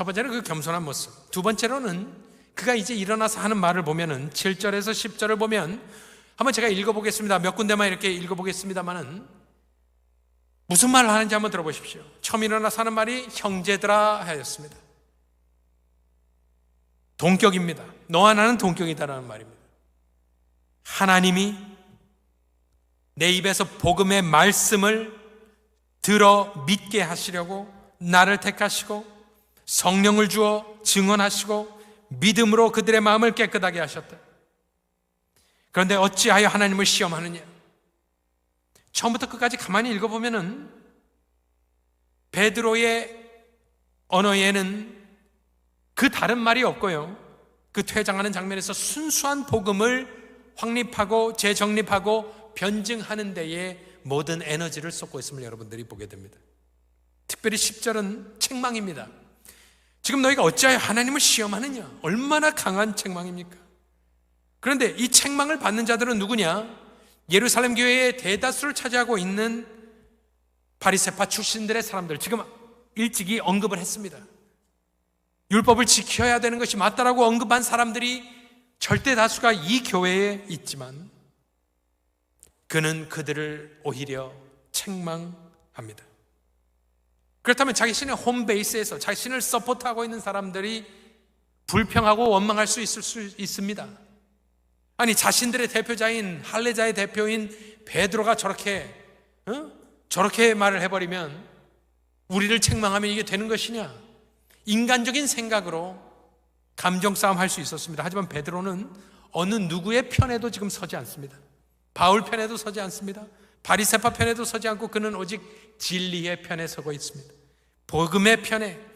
첫 번째는 그 겸손한 모습. 두 번째로는 그가 이제 일어나서 하는 말을 보면은 7절에서 10절을 보면 한번 제가 읽어보겠습니다. 몇 군데만 이렇게 읽어보겠습니다만은 무슨 말을 하는지 한번 들어보십시오. 처음 일어나서 하는 말이 형제들아 하였습니다. 동격입니다. 너와 나는 동격이다라는 말입니다. 하나님이 내 입에서 복음의 말씀을 들어 믿게 하시려고 나를 택하시고 성령을 주어 증언하시고 믿음으로 그들의 마음을 깨끗하게 하셨다. 그런데 어찌하여 하나님을 시험하느냐? 처음부터 끝까지 가만히 읽어보면은 베드로의 언어에는 그 다른 말이 없고요. 그 퇴장하는 장면에서 순수한 복음을 확립하고 재정립하고 변증하는 데에 모든 에너지를 쏟고 있음을 여러분들이 보게 됩니다. 특별히 10절은 책망입니다. 지금 너희가 어찌하여 하나님을 시험하느냐? 얼마나 강한 책망입니까? 그런데 이 책망을 받는 자들은 누구냐? 예루살렘 교회의 대다수를 차지하고 있는 바리세파 출신들의 사람들 지금 일찍이 언급을 했습니다. 율법을 지켜야 되는 것이 맞다라고 언급한 사람들이 절대 다수가 이 교회에 있지만 그는 그들을 오히려 책망합니다. 그렇다면 자신의 홈베이스에서 자신을 서포트하고 있는 사람들이 불평하고 원망할 수 있을 수 있습니다. 아니 자신들의 대표자인 할례자의 대표인 베드로가 저렇게 어? 저렇게 말을 해버리면 우리를 책망하면 이게 되는 것이냐? 인간적인 생각으로 감정 싸움 할 수 있었습니다. 하지만 베드로는 어느 누구의 편에도 지금 서지 않습니다. 바울 편에도 서지 않습니다. 바리세파 편에도 서지 않고 그는 오직 진리의 편에 서고 있습니다. 복음의 편에